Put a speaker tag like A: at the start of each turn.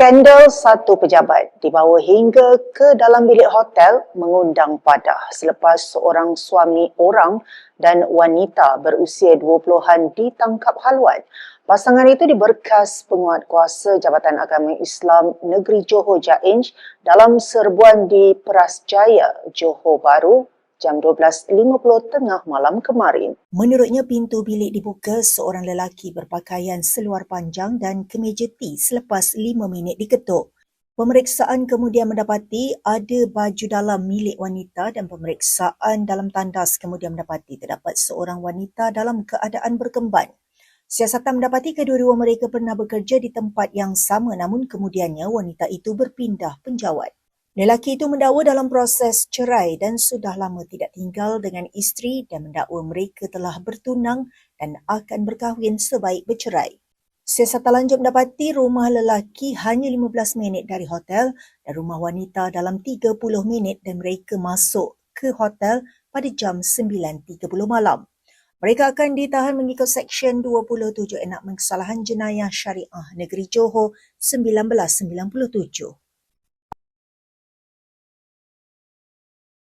A: Skandal satu pejabat dibawa hingga ke dalam bilik hotel mengundang padah selepas seorang suami orang dan wanita berusia 20-an ditangkap haluan. Pasangan itu diberkas penguat kuasa Jabatan Agama Islam Negeri Johor Jainj dalam serbuan di Peras Jaya, Johor Bahru jam 12.50 tengah malam kemarin.
B: Menurutnya, pintu bilik dibuka seorang lelaki berpakaian seluar panjang dan kemeja T selepas lima minit diketuk. Pemeriksaan kemudian mendapati ada baju dalam milik wanita dan pemeriksaan dalam tandas kemudian mendapati terdapat seorang wanita dalam keadaan berkemban. Siasatan mendapati kedua-dua mereka pernah bekerja di tempat yang sama namun kemudiannya wanita itu berpindah penjawat. Lelaki itu mendakwa dalam proses cerai dan sudah lama tidak tinggal dengan isteri dan mendakwa mereka telah bertunang dan akan berkahwin sebaik bercerai. Siasatan lanjut mendapati rumah lelaki hanya 15 minit dari hotel dan rumah wanita dalam 30 minit dan mereka masuk ke hotel pada jam 9.30 malam. Mereka akan ditahan mengikut Seksyen 27 Enakmen Kesalahan Jenayah Syariah Negeri Johor 1997.